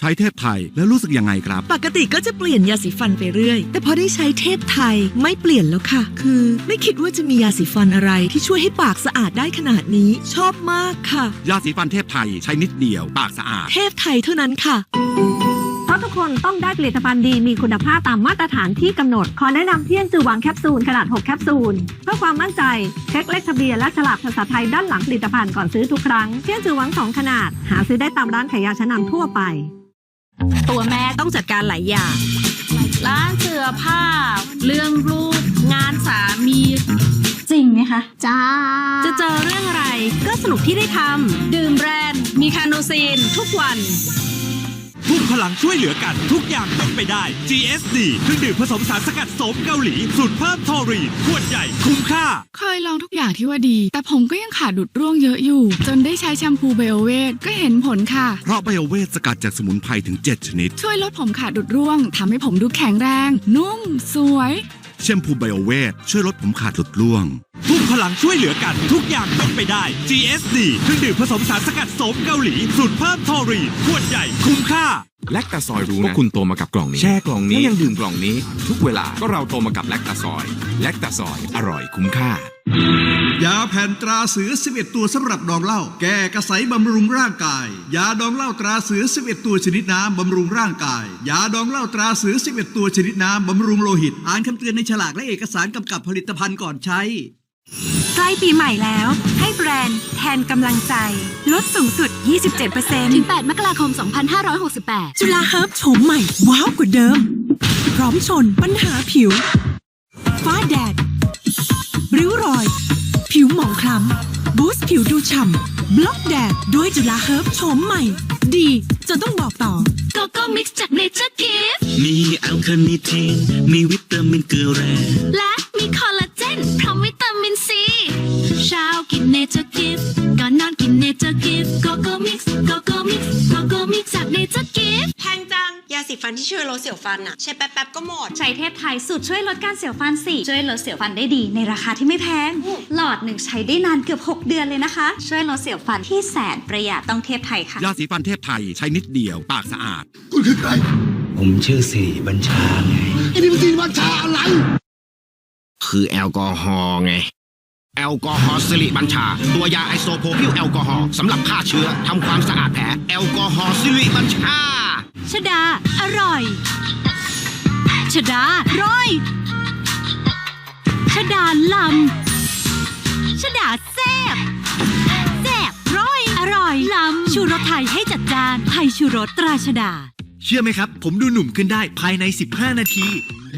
ใช้เทพไทยแล้วรู้สึกยังไงครับ ปกติก็จะเปลี่ยนยาสีฟันไปเรื่อย แต่พอได้ใช้เทพไทยไม่เปลี่ยนแล้วค่ะ คือไม่คิดว่าจะมียาสีฟันอะไรที่ช่วยให้ปากสะอาดได้ขนาดนี้ ชอบมากค่ะ ยาสีฟันเทพไทยใช้นิดเดียว ปากสะอาด เทพไทยเท่านั้นค่ะ เพราะทุกคนต้องได้ผลิตภัณฑ์ดีมีคุณภาพตามมาตรฐานที่กำหนด ขอแนะนำเที่ยงจือหวังแคปซูลขนาด 6 แคปซูล เพื่อความมั่นใจ เช็คเลขทะเบียนและฉลากภาษาไทยด้านหลังผลิตภัณฑ์ก่อนซื้อทุกครั้ง เที่ยงจือหวัง2ขนาด หาซื้อได้ตามร้านขายยาชั้นนำทั่วไป ตัวแม่ต้องจัดการหลายอย่างร้านเสื้อผ้า เรื่องลูกงานสามีจริงไหมคะจ้าจะเจอเรื่องอะไรก็สนุกที่ได้ทำดื่มแบรนด์มีคาโนซีนทุกวัน ทุ่มพลังช่วยเหลือกัน ทุกอย่างเป็นไปได้ GSD เครื่องดื่มผสมสารสกัดโสมเกาหลี สูตรเพิ่มทอรีนขวดใหญ่คุ้มค่า เคยลองทุกอย่างที่ว่าดี แต่ผมก็ยังขาดดุดร่วงเยอะอยู่ จนได้ใช้แชมพูไบโอเวทก็เห็นผลค่ะ เพราะไบโอเวทสกัดจากสมุนไพรถึง 7 ชนิด ช่วยลดผมขาดดุดร่วงทำให้ผมดูแข็งแรง นุ่ม สวย แชมพูไบโอเวทช่วยลดผมขาดหลุดร่วงทุ่ม พลังช่วยเหลือกันทุกอย่างเป็นไปได้ GSD เครื่องดื่มผสมสารสกัดโสมเกาหลีสูตรเพิ่มทอรีนขวดใหญ่คุ้มค่า แลคตาซอยรู้พวนะกคุณโตมากับกล่องนี้ แช่กล่องนี้แล้วยังดื่มกล่องนี้ ทุกเวลาก็เราโตมากับแลคตาซอยแลคตาซอยอร่อยคุ้มค่ายาแผ่นตราเสือ 11 ตัวสำหรับดองเหล้าแก้กระสายบำรุงร่างกาย ยาดองเหล้าตราเสือ 11 ตัวชนิดน้ำบำรุงร่างกาย ยาดองเหล้าตราเสือ 11 ตัวชนิดน้ำบำรุงโลหิต อ่านคำเตือนในฉลากและเอกสารกำกับผลิตภัณฑ์ก่อนใช้ ใกล้ปีใหม่แล้ว ให้แบรนด์แทนกำลังใจ ลดสูงสุด27%ถึง8มกราคม 2568 จุฬาเฮิร์บโฉมใหม่ ว้าวกว่าเดิม พร้อมชนปัญหาผิว ฟ้าแดด ริ้วรอย ผิวหมองคล้ำ บูสต์ผิวดูฉ่ำ บล็อกแดด ด้วยจุฬาเฮิร์บโฉมใหม่ ดีจนต้องบอกต่อ โกโก้มิกซ์จากเนเจอร์กิฟมีแอลคาเนทีนมีวิตามินเกลือแร่และมีคอลลาเจนพร้อมวิตา จอร์กิฟโกโก้มิกซ์โกโก้มิกซ์โกโก้มิกซ์จากเนเจอร์กิฟแพงจัง ยาสีฟันที่ช่วยลดเสียวฟันอะใช้แป๊บๆก็หมด ใช้เทพไทยสูตรช่วยลดการเสียวฟันสี่ช่วยลดเสียวฟันได้ดีในราคาที่ไม่แพง หลอดหนึ่งใช้ได้นานเกือบ 6 เดือนเลยนะคะ ช่วยลดเสียวฟันที่แสนประหยัดต้องเทพไทยค่ะ ยาสีฟันเทพไทยใช้นิดเดียวปากสะอาดผมชื่อสิริบัญชาไงคือแอลกอฮอล์ไง แอลกอฮอล์สิริบัญชา ตัวยาไอโซโพพิลแอลกอฮอล์สำหรับฆ่าเชื้อทำความสะอาดแผลแอลกอฮอล์สิริบัญชา ชดา อร่อย ชดาร้อย ชดาลำ ชดาแซ่บแซ่บร้อย อร่อยลำ ชูรสไทยให้จัดจานไทยชูรสตราชดา เชื่อไหมครับ ผมดูหนุ่มขึ้นได้ภายใน 15 นาที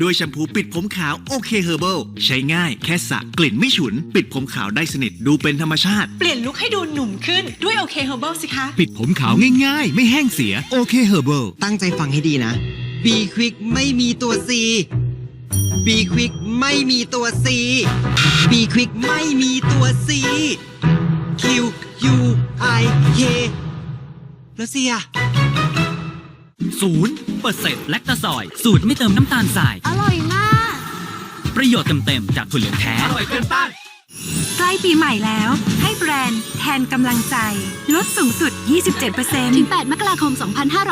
ด้วยแชมพูปิดผมขาวโอเคเฮอร์เบิลใช้ง่ายแค่สระกลิ่นไม่ฉุน ปิดผมขาวได้สนิทดูเป็นธรรมชาติ เปลี่ยนลุคให้ดูหนุ่มขึ้นด้วยโอเคเฮอร์เบิลสิคะ ปิดผมขาวง่าย ๆ ไม่แห้งเสียโอเคเฮอร์เบิลตั้งใจฟังให้ดีนะ B Quick ไม่มีตัว C B Quick ไม่มีตัว C B Quick ไม่มีตัว C Q U I K แล้วเสีย ศูนย์เปอร์เซ็นต์แลคตาซอย สูตรไม่เติมน้ำตาลทราย อร่อยมาก ประโยชน์เต็มๆจากถั่วเหลืองแท้ อร่อยเกินต้านใกล้ปีใหม่แล้ว ให้แบรนด์แทนกำลังใจ ลดสูงสุด27%ถึง8มกราคม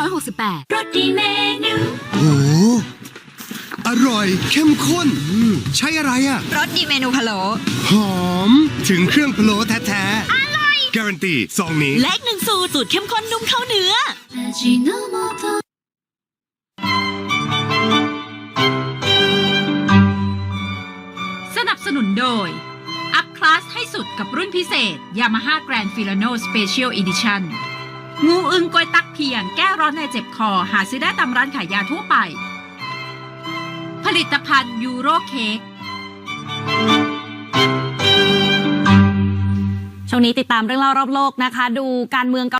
2568 รสดีเมนู โอ้อร่อย เข้มข้นใช่อะไรอะ รสดีเมนูพะโล้หอม ถึงเครื่องพะโล้แท้ๆอร่อยการันตีซองนี้ และอีกหนึ่งสูตรสูตรเข้มข้นนุ่มเข้าเนื้อสนับ สนุนโดย อัพคลาสให้สุดกับรุ่นพิเศษ Yamaha Grand Filano Special Edition งูอึงกวยตักเพียงแก้ร้อนในเจ็บคอ หาซื้อได้ตามร้านขายยาทั่วไป ผลิตภัณฑ์ยูโรเค้กช่วงนี้ติดตามเรื่องเล่ารอบโลกนะคะ ดูการเมือง